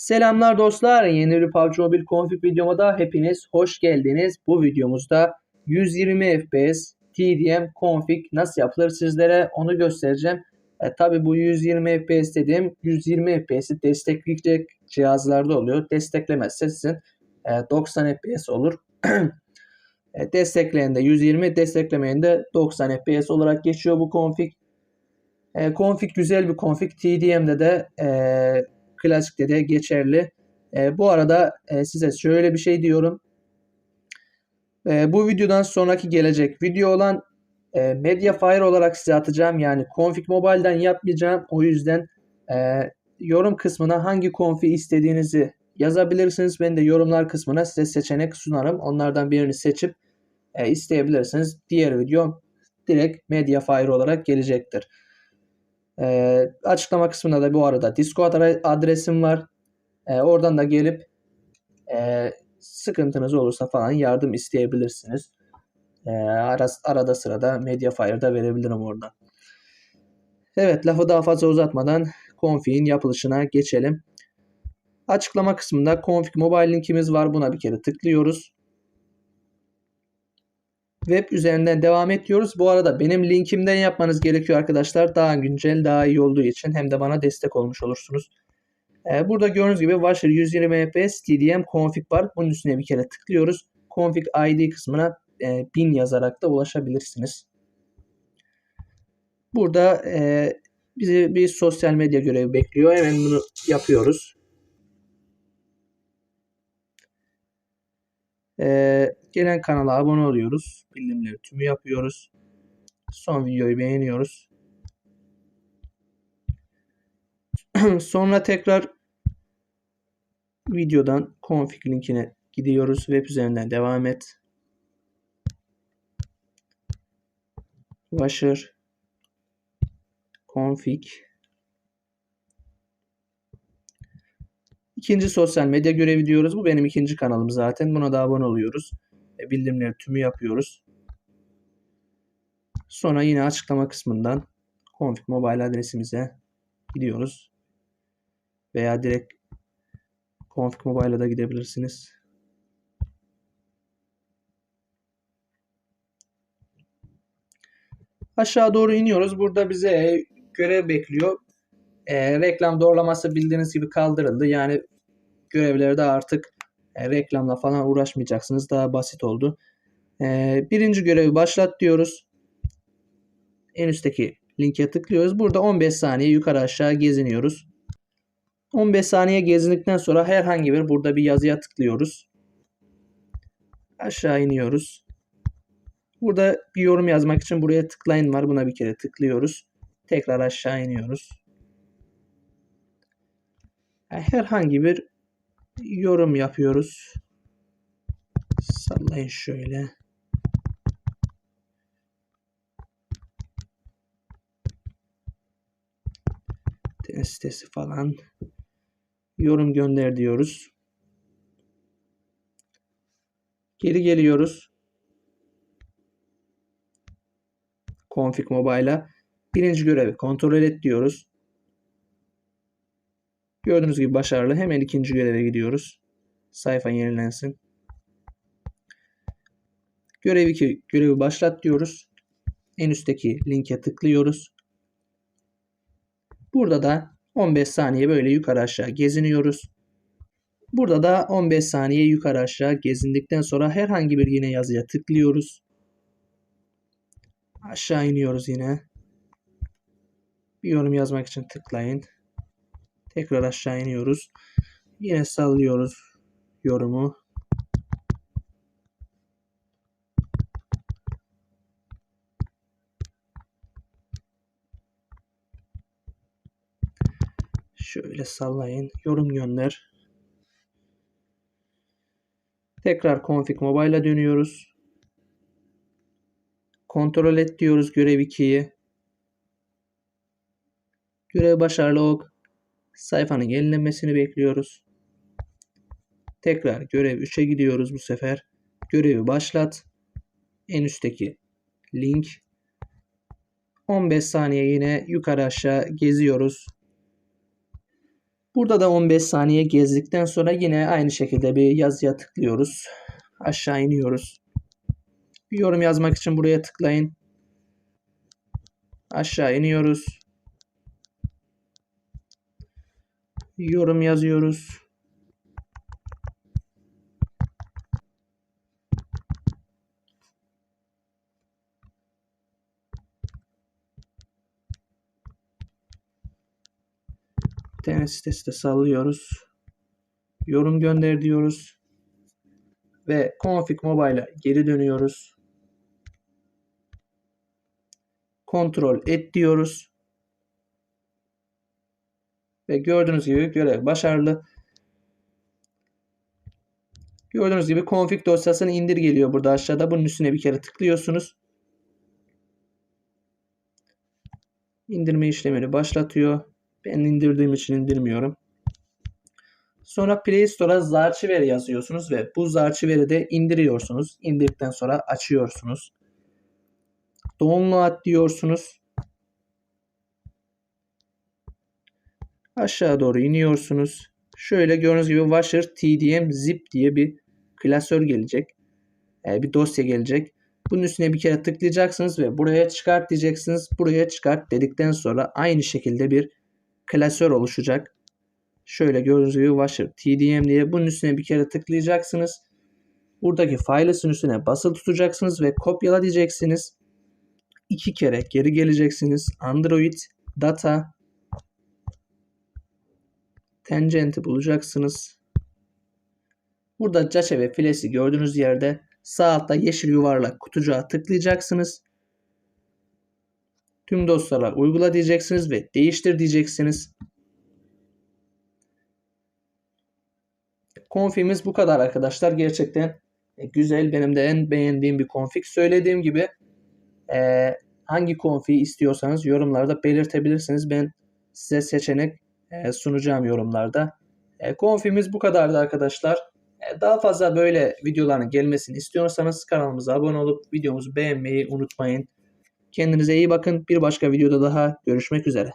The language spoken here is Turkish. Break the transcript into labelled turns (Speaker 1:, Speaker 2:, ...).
Speaker 1: Selamlar dostlar. Yeni bir PUBG Mobile config videoma da hepiniz hoş geldiniz. Bu videomuzda 120 FPS TDM config nasıl yapılır sizlere onu göstereceğim. E, Tabi bu 120 FPS dediğim 120 FPS'i destekleyecek cihazlarda oluyor. Desteklemezse sizin e, 90 FPS olur. e, destekleyen de 120, desteklemeyen de 90 FPS olarak geçiyor bu config. E, config güzel bir config. TDM'de de e, klasikte de geçerli. E, bu arada e, size şöyle bir şey diyorum. E, bu videodan sonraki gelecek video olan e, Mediafire olarak size atacağım. Yani config mobile'den yapmayacağım. O yüzden e, yorum kısmına hangi config istediğinizi yazabilirsiniz. Ben de yorumlar kısmına size seçenek sunarım. Onlardan birini seçip e, isteyebilirsiniz. Diğer video direkt Mediafire olarak gelecektir. E, açıklama kısmında da bu arada Discord adresim var. E, oradan da gelip e, sıkıntınız olursa falan yardım isteyebilirsiniz. E, ara, arada sırada Mediafire'da verebilirim oradan. Evet lafı daha fazla uzatmadan config'in yapılışına geçelim. Açıklama kısmında config mobile linkimiz var. Buna bir kere tıklıyoruz web üzerinden devam ediyoruz. Bu arada benim linkimden yapmanız gerekiyor arkadaşlar. Daha güncel, daha iyi olduğu için hem de bana destek olmuş olursunuz. Ee, burada gördüğünüz gibi Washer 120 FPS TDM config var. Bunun üstüne bir kere tıklıyoruz. Config ID kısmına e, 1000 yazarak da ulaşabilirsiniz. Burada e, bizi bir sosyal medya görevi bekliyor. Hemen bunu yapıyoruz. Ee, gelen kanala abone oluyoruz. Bildirimleri tümü yapıyoruz. Son videoyu beğeniyoruz. Sonra tekrar videodan config linkine gidiyoruz. Web üzerinden devam et. Washer config İkinci sosyal medya görevi diyoruz. Bu benim ikinci kanalım zaten. Buna da abone oluyoruz. E, bildirimleri tümü yapıyoruz. Sonra yine açıklama kısmından config mobile adresimize gidiyoruz. Veya direkt config mobile'a da gidebilirsiniz. Aşağı doğru iniyoruz. Burada bize görev bekliyor. E, reklam doğrulaması bildiğiniz gibi kaldırıldı. Yani görevlerde artık e, reklamla falan uğraşmayacaksınız. Daha basit oldu. E, birinci görevi başlat diyoruz. En üstteki linke tıklıyoruz. Burada 15 saniye yukarı aşağı geziniyoruz. 15 saniye gezindikten sonra herhangi bir burada bir yazıya tıklıyoruz. Aşağı iniyoruz. Burada bir yorum yazmak için buraya tıklayın var. Buna bir kere tıklıyoruz. Tekrar aşağı iniyoruz. Herhangi bir yorum yapıyoruz. Sallayın şöyle. Sitesi falan. Yorum gönder diyoruz. Geri geliyoruz. Config Mobile'a. Birinci görevi kontrol et diyoruz. Gördüğünüz gibi başarılı. Hemen ikinci göreve gidiyoruz. Sayfa yenilensin. Görev 2 görevi başlat diyoruz. En üstteki linke tıklıyoruz. Burada da 15 saniye böyle yukarı aşağı geziniyoruz. Burada da 15 saniye yukarı aşağı gezindikten sonra herhangi bir yine yazıya tıklıyoruz. Aşağı iniyoruz yine. Bir yorum yazmak için tıklayın. Tekrar aşağı iniyoruz. Yine sallıyoruz yorumu. Şöyle sallayın. Yorum gönder. Tekrar config mobile'a dönüyoruz. Kontrol et diyoruz görev 2'yi. Görev başarılı ok. Sayfanın yenilenmesini bekliyoruz. Tekrar görev 3'e gidiyoruz bu sefer. Görevi başlat. En üstteki link. 15 saniye yine yukarı aşağı geziyoruz. Burada da 15 saniye gezdikten sonra yine aynı şekilde bir yazıya tıklıyoruz. Aşağı iniyoruz. Bir yorum yazmak için buraya tıklayın. Aşağı iniyoruz. Yorum yazıyoruz. İnternet sitesi de sallıyoruz. Yorum gönder diyoruz. Ve config mobile'a geri dönüyoruz. Kontrol et diyoruz. Ve gördüğünüz gibi görev başarılı. Gördüğünüz gibi config dosyasını indir geliyor burada aşağıda. Bunun üstüne bir kere tıklıyorsunuz. İndirme işlemini başlatıyor. Ben indirdiğim için indirmiyorum. Sonra Play Store'a Zarchiver yazıyorsunuz ve bu Zarchiver'i de indiriyorsunuz. İndirdikten sonra açıyorsunuz. Download diyorsunuz. Aşağı doğru iniyorsunuz. Şöyle gördüğünüz gibi Washer TDM Zip diye bir klasör gelecek. Yani bir dosya gelecek. Bunun üstüne bir kere tıklayacaksınız ve buraya çıkart diyeceksiniz. Buraya çıkart dedikten sonra aynı şekilde bir klasör oluşacak. Şöyle gördüğünüz gibi Washer TDM diye bunun üstüne bir kere tıklayacaksınız. Buradaki failesinin üstüne basılı tutacaksınız ve kopyala diyeceksiniz. İki kere geri geleceksiniz. Android data tangent'i bulacaksınız. Burada Cache ve Flash'i gördüğünüz yerde sağ altta yeşil yuvarlak kutucuğa tıklayacaksınız. Tüm dosyalara uygula diyeceksiniz ve değiştir diyeceksiniz. Konfimiz bu kadar arkadaşlar. Gerçekten e, güzel. Benim de en beğendiğim bir konfig. Söylediğim gibi e, hangi konfiyi istiyorsanız yorumlarda belirtebilirsiniz. Ben size seçenek sunacağım yorumlarda. E, konfimiz bu kadardı arkadaşlar. E, daha fazla böyle videoların gelmesini istiyorsanız kanalımıza abone olup videomuzu beğenmeyi unutmayın. Kendinize iyi bakın. Bir başka videoda daha görüşmek üzere.